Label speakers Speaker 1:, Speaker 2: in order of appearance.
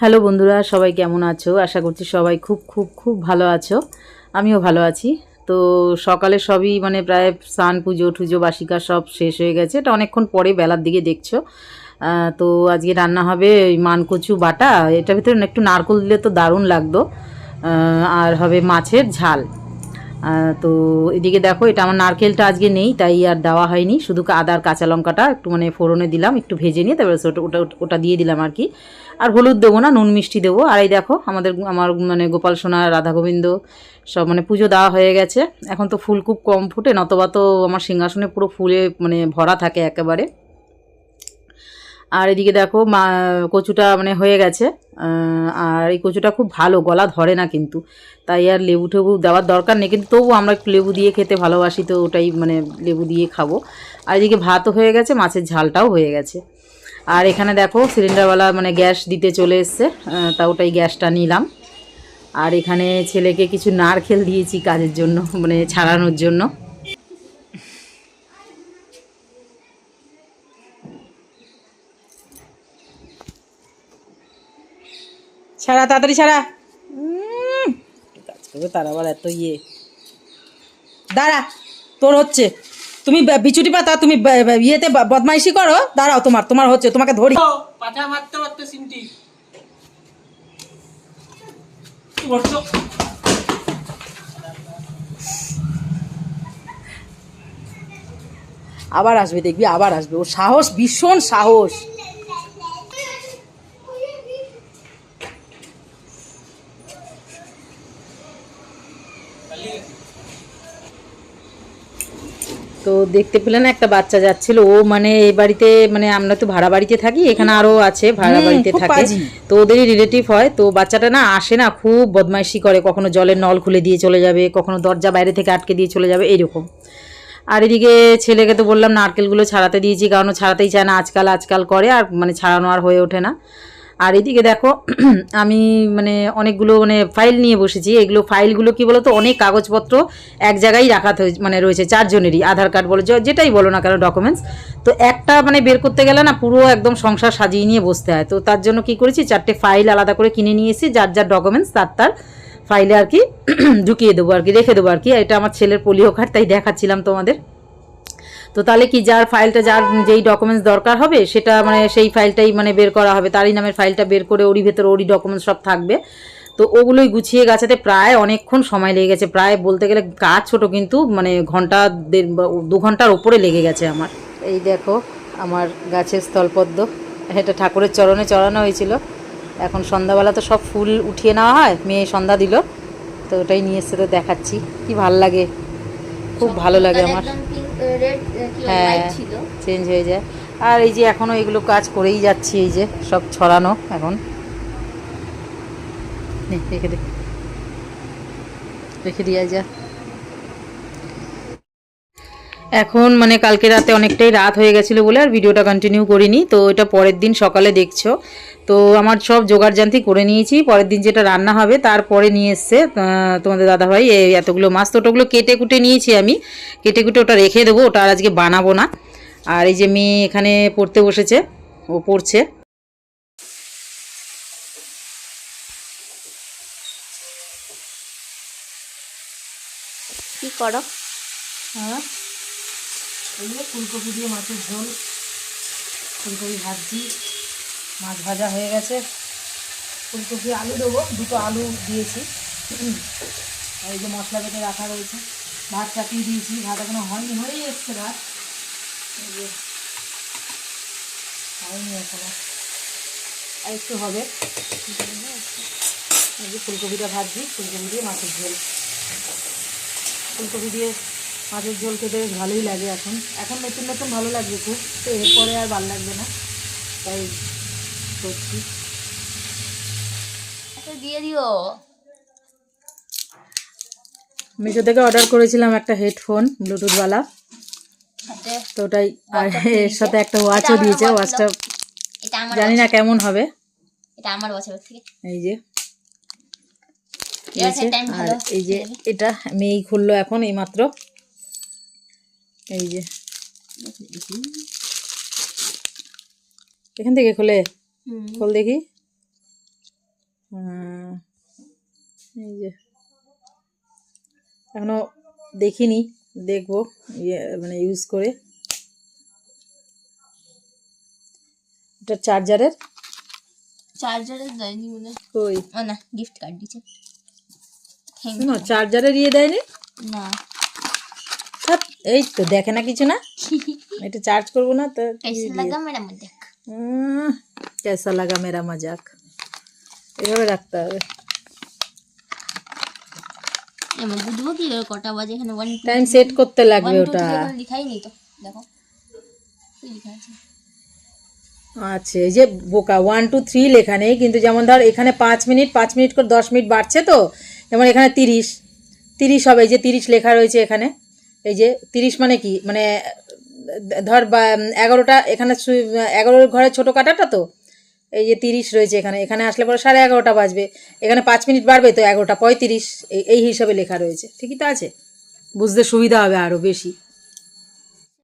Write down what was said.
Speaker 1: Hello বন্ধুরা, সবাই কেমন আছো? আশা করছি সবাই খুব খুব খুব ভালো আছো। আমিও ভালো আছি। তো সকালে সবই মানে প্রায় স্নান, পুজো, টুজো, বাসিকা সব শেষ হয়ে গেছে। এটা অনেকক্ষণ পরে বেলার দিকে দেখছ। তো আজকে রান্না হবে ওই মানকচু বাটা। এটার ভিতরে একটু নারকোল দিলে তো দারুণ লাগতো। আর হবে মাছের ঝাল। তো এদিকে দেখো, এটা আমার নারকেলটা আজকে নেই, তাই আর দেওয়া হয়নি। শুধু আদার কাঁচা লঙ্কাটা একটু মানে ফোড়নে দিলাম, একটু ভেজে নিয়ে তারপরে ওটা ওটা ওটা দিয়ে দিলাম আর কি। আর হলুদ দেবো না, নুন মিষ্টি দেবো। আর এই দেখো, আমাদের, আমার মানে গোপাল সোনা রাধা গোবিন্দ সব মানে পুজো দেওয়া হয়ে গেছে। এখন তো ফুল খুব কম ফুটে, নতবা তো আমার সিংহাসনে পুরো ফুলে মানে ভরা থাকে একেবারে। আর এদিকে দেখো মা, কচুটা মানে হয়ে গেছে। আর এই কচুটা খুব ভালো, গলা ধরে না কিন্তু। তাই আর লেবু টেবু দেওয়ার দরকার নেই, কিন্তু তবু আমরা একটু লেবু দিয়ে খেতে ভালোবাসি, তো ওটাই মানে লেবু দিয়ে খাব। আর এদিকে ভাতও হয়ে গেছে, মাছের ঝালটাও হয়ে গেছে। আর এখানে দেখো সিলিন্ডারওয়ালা মানে গ্যাস দিতে চলে এসছে তা ওটাই গ্যাসটা নিলাম। আর এখানে ছেলেকে কিছু নারকেল দিয়েছি কাজের জন্য মানে ছাড়ানোর জন্য। ছাড়া তাড়াতাড়ি ছাড়া। কাজ করবে তার আবার এত ইয়ে। দাঁড়া তোর হচ্ছে। তুমি বিচুটি পাতা তুমি ইয়েতে বদমাইশি করো দাঁড়াও তোমার তোমার হচ্ছে তোমাকে ধরি।
Speaker 2: পাঠা মারতে মারতে সিমটি।
Speaker 1: আবার আসবে দেখবি আবার আসবে। ওর সাহস ভীষণ সাহস। তো দেখতে পেলেন একটা বাচ্চা যাচ্ছিল। ও মানে এই বাড়িতে মানে আমরা তো ভাড়া বাড়িতে থাকি এখানে আরও আছে ভাড়া বাড়িতে থাকে। তো ওদেরই রিলেটিভ হয়। তো বাচ্চাটা না আসে না খুব বদমাইশি করে কখনো জলের নল খুলে দিয়ে চলে যাবে কখনো দরজা বাইরে থেকে আটকে দিয়ে চলে যাবে এইরকম। আর এদিকে ছেলেকে তো বললাম নারকেলগুলো ছাড়াতে দিয়েছি কারণ ছাড়াতেই চায় না আজকাল আজকাল করে আর মানে ছাড়ানো আর হয়ে ওঠে না। আর এদিকে দেখো, আমি মানে অনেকগুলো মানে ফাইল নিয়ে বসেছি। এগুলো ফাইলগুলো কি বলতো, অনেক কাগজপত্র এক জায়গায় রাখা মানে রয়েছে চারজনেরই, আধার কার্ড বলো যেটাই বলো না কেন ডকুমেন্টস তো একটা মানে বের করতে গেলে না পুরো একদম সংসার সাজিয়ে নিয়ে বসতে হয়। তো তার জন্য কি করেছি, চারটে ফাইল আলাদা করে কিনে নিয়ে এসেছি যার যার ডকুমেন্টস তার তার ফাইলে আর কি ঢুকিয়ে দেবো আর কি, রেখে দেবো আর কি। এটা আমার ছেলের পোলিও কার্ড তাই দেখাচ্ছিলাম তোমাদের। তো তাহলে কি যার ফাইলটা যার যেই ডকুমেন্টস দরকার হবে সেটা মানে সেই ফাইলটাই মানে বের করা হবে। তারই নামের ফাইলটা বের করে ওরই ভেতরে ওরই ডকুমেন্টস সব থাকবে। তো ওগুলোই গুছিয়ে গাছাতে প্রায় অনেকক্ষণ সময় লেগে গেছে। প্রায় বলতে গেলে কাজ ছোট কিন্তু মানে ঘণ্টা দেড় দু ঘণ্টার ওপরে লেগে গেছে আমার। এই দেখো আমার গাছের স্থলপদ্ম। এটা ঠাকুরের চরণে চড়ানো হয়েছিল। এখন সন্ধ্যাবেলা তো সব ফুল উঠিয়ে নেওয়া হয় মেয়ে সন্ধ্যা দিল। তো ওটাই নিয়ে এসে তো দেখাচ্ছি। কি ভালো লাগে। খুব ভালো লাগে আমার। হ্যাঁ চেঞ্জ হয়ে যায়। আর এই যে এখনও এগুলো কাজ করেই যাচ্ছি এই যে সব ছড়ানো এখন। রেখে দে। রেখে দিয়া যা। এখন মানে কালকে রাতে অনেকটাই রাত হয়ে গেছিল বলে আর ভিডিওটা কন্টিনিউ করিনি তো এটা পরের দিন সকালে দেখছ। তো আমার সব জোগাড় জান্তি করে নিয়েছি পরের দিন যেটা রান্না হবে তারপরে নিয়ে এসছে তোমাদের দাদাভাই এই এতগুলো মাছ তো ওটাগুলো কেটে কুটে নিয়েছি আমি। কেটে কুটে ওটা রেখে দেবো ওটা আর আজকে বানাবো না। আর এই যে মেয়ে এখানে পড়তে বসেছে ও পড়ছে।
Speaker 3: কি করো?
Speaker 1: হ্যাঁ। এই ফুলকপি দিয়ে মাছের ঝোল। ফুলকপি ভাজি মাছ ভাজা হয়ে গেছে। ফুলকপি আলু দেবো, দুটো আলু দিয়েছি। এই যে মশলা বেটে রাখা রয়েছে। ভাত চাপিয়ে দিয়েছি, ভাত এখনও হয়নি, হয়েই এসছে ভাত। হয়নি এখনও। আর একটু হবে। এই যে ফুলকপিটা ভাজছি, ফুলকপি দিয়ে মাছের ঝোল। ফুলকপি দিয়ে মাছের ঝোল খেতে বেশ ভালোই লাগে এখন। এখন নতুন নতুন ভালো লাগবে খুব তো এরপরে আর ভালো লাগবে না। তাই করছি।
Speaker 3: দিয়ে দিও।
Speaker 1: মিশো থেকে অর্ডার করেছিলাম একটা হেডফোন ব্লুটুথওয়ালা। তো ওটাই আর এর সাথে একটা ওয়াচও দিয়েছে ওয়াচটা জানি না কেমন হবে।
Speaker 3: এটা আমার বছর থেকে।
Speaker 1: এই যে। এই যে, আর এই যে এটা মেয়েই খুললো এখন এই মাত্র এই যে। এখান থেকে খোলে? খোল দেখি। হুম, এই যে। এখনও দেখিনি দেখব ইয়ে মানে ইউজ করে। এটা চার্জারের
Speaker 3: চার্জারের দেয়নি মনে হয়।
Speaker 1: কই?
Speaker 3: না গিফট কার্ড দিচ্ছে
Speaker 1: না চার্জারের ইয়ে দেয়নি?
Speaker 3: না।
Speaker 1: এই তো দেখে না কিছু না? এটা চার্জ করব না তো কেসা লাগা মেরা মজাক এভাবে রাখতে হবে। টাইম সেট করতে লাগবে ওটা। যে বোকা ওয়ান টু থ্রি কিন্তু যেমন ধর এখানে পাঁচ মিনিট পাঁচ মিনিট করে দশ মিনিট বাড়ছে তো যেমন এখানে তিরিশ তিরিশ হবে যে তিরিশ লেখা রয়েছে এখানে। এই যে তিরিশ মানে কি? মানে ধর এগারোটা, এখানে এগারো এগারোর ঘরে ছোটো কাটাটা তো? এই যে তিরিশ রয়েছে এখানে। এখানে আসলে পরে সাড়ে এগারোটা বাজবে। এখানে পাঁচ মিনিট বাড়বে তো এগারোটা পঁয়ত্রিশ। এই হিসাবে লেখা রয়েছে। ঠিকই তো আছে? বুঝতে সুবিধা হবে আরও বেশি।